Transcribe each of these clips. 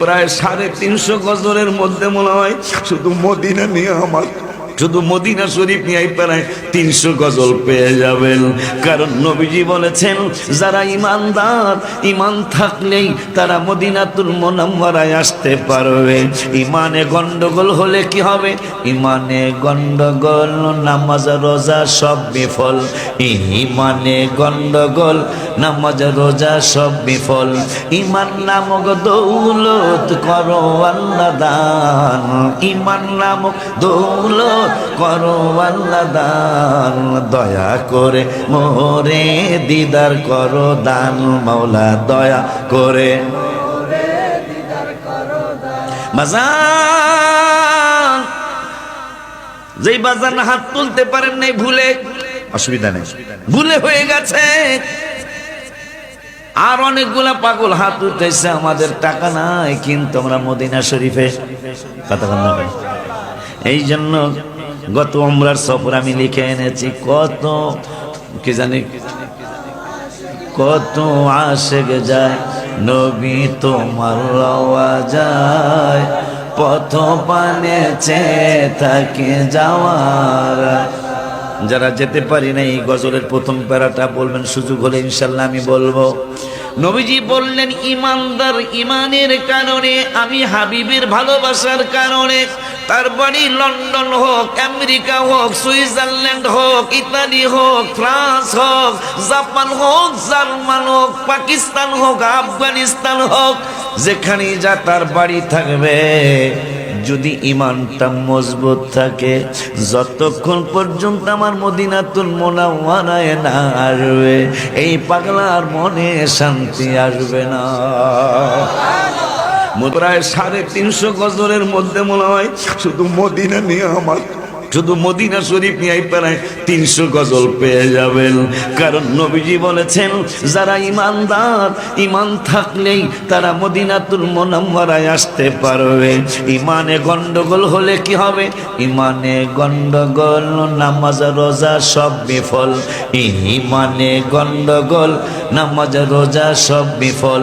প্রায় সাড়ে তিনশো গজরের মধ্যে মনে হয় শুধু মদিনা নিয়ে আমার শুধু মদিনা শরীফ নিয়ে প্রায় তিনশো গজল পেয়ে যাবেন। কারণ নবীজি বলেছেন, যারা ইমানদার, ইমান থাকলেই তারা মদিনাতুল মোনাম্মরায় আসতে পারবে। ইমানে গন্ডগোল হলে কি হবে? ইমানে গন্ডগোল, নামাজ, রোজা সব বিফল। ইমানে গন্ডগোল, নামাজ, রোজা সব বিফল। ইমান নামক দৌলত করো আল্লাহ দান। ইমান নামক দৌলত করো আল্লাহ দান, দয়া করে মোরে দিদার করো দান, মাওলা দয়া করে বাজান, যেই বাজান হাত তুলতে পারেন নাই ভুলে, অসুবিধা নেই। ভুলে হয়ে গেছে। আর অনেকগুলা পাগল হাত উঠেছে, আমাদের টাকা নাই, কিন্তু আমরা মদিনা শরীফে কথা বল না কেন? এই জন্য গত অমরার সফর আমি লিখে এনেছি, কত, কি জানি, কত আশেক যায়, নবী তোমার যায় পথ পানে চেয়ে থাকে যাওয়ার যারা যেতে পারি না এই গজলের প্রথম প্যারাটা বলবেন, সুযোগ হলে ইনশাল্লাহ আমি বলব। নবীজি বললেন, ইমানদার ইমানের কারণে, আমি হাবিবের ভালোবাসার কারণে, তার বাড়ি লন্ডন হোক, আমেরিকা হোক, সুইজারল্যান্ড হোক, ইতালি হোক, ফ্রান্স হোক, জাপান হোক, জার্মান হোক, পাকিস্তান হোক, আফগানিস্তান হোক, যেখানেই যা তার বাড়ি থাকবে যদি ইমানটা মজবুত থাকে যতক্ষণ পর্যন্ত আমার মদিনাতুল মোনাওয়ানায় না আসবে এই পাগলার মনে শান্তি আসবে না। প্রায় সাড়ে তিনশো গজরের মধ্যে মনে হয় শুধু মদিনা নিয়ে আমার শুধু মদিনা শরীফ নিয়ে প্রায় তিনশো গজল পেয়ে যাবেন। কারণ নবীজি বলেছেন, যারা ইমানদার ইমান থাকলেই তারা মদিনাতুল মোনাম্মরায় আসতে পারবে। ইমানে গন্ডগোল হলে কি হবে? ইমানে গন্ডগোল, নামাজ, রোজা সব বিফল। ইমানে গন্ডগোল, নামাজ, রোজা সব বিফল।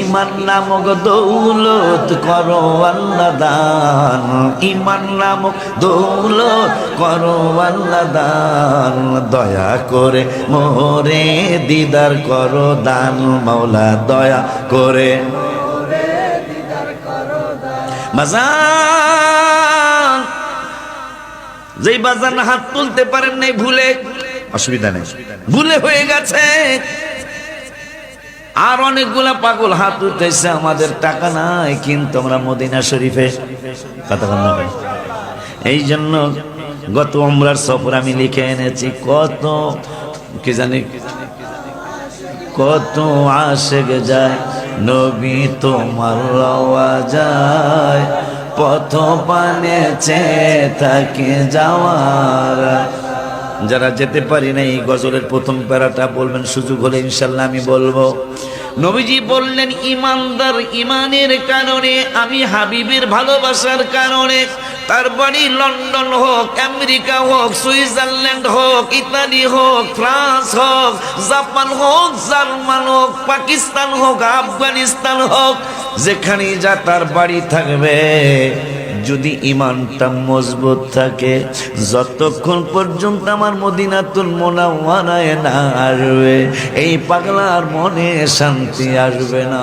ইমান নামক দৌলত করো আল্লাহ দান। ইমান নামক দৌলত করো আল্লাহ দান। দয়া করে মোরে দিদার করো দান। মাওলা দয়া করে যেই বাজান হাত তুলতে পারেন নাই ভুলে, অসুবিধা নেই। ভুলে হয়ে গেছে। আর অনেকগুলা পাগল হাত উঠেছে, আমাদের টাকা নাই, কিন্তু আমরা মদিনা শরীফে। কথা এই জন্য গত অমরার সফর আমি লিখে এনেছি, কত, কি জানি, কত আশেক যায়, নবী তোমার যায় পথ পানে চেয়ে থাকে যাওয়ার। যারা যেতে পারি না এই গজলের প্রথম প্যারাটা বলবেন, সুযোগ হলে ইনশাল্লাহ আমি বলব। নবীজি বললেন, ইমানদার ইমানের কারণে, আমি হাবিবের ভালোবাসার কারণে তার বাড়ি লন্ডন হোক, আমেরিকা হোক, সুইজারল্যান্ড হোক, ইতালি হোক, ফ্রান্স হোক, জাপান হোক, জার্মান হোক, পাকিস্তান হোক, আফগানিস্তান হোক, যেখানেই যা তার বাড়ি থাকবে, যদি ইমানটা মজবুত থাকে, যতক্ষণ পর্যন্ত আমার মদিনাতুল মোনাওয়ানায় না আসবে, এই পাগলার মনে শান্তি আসবে না।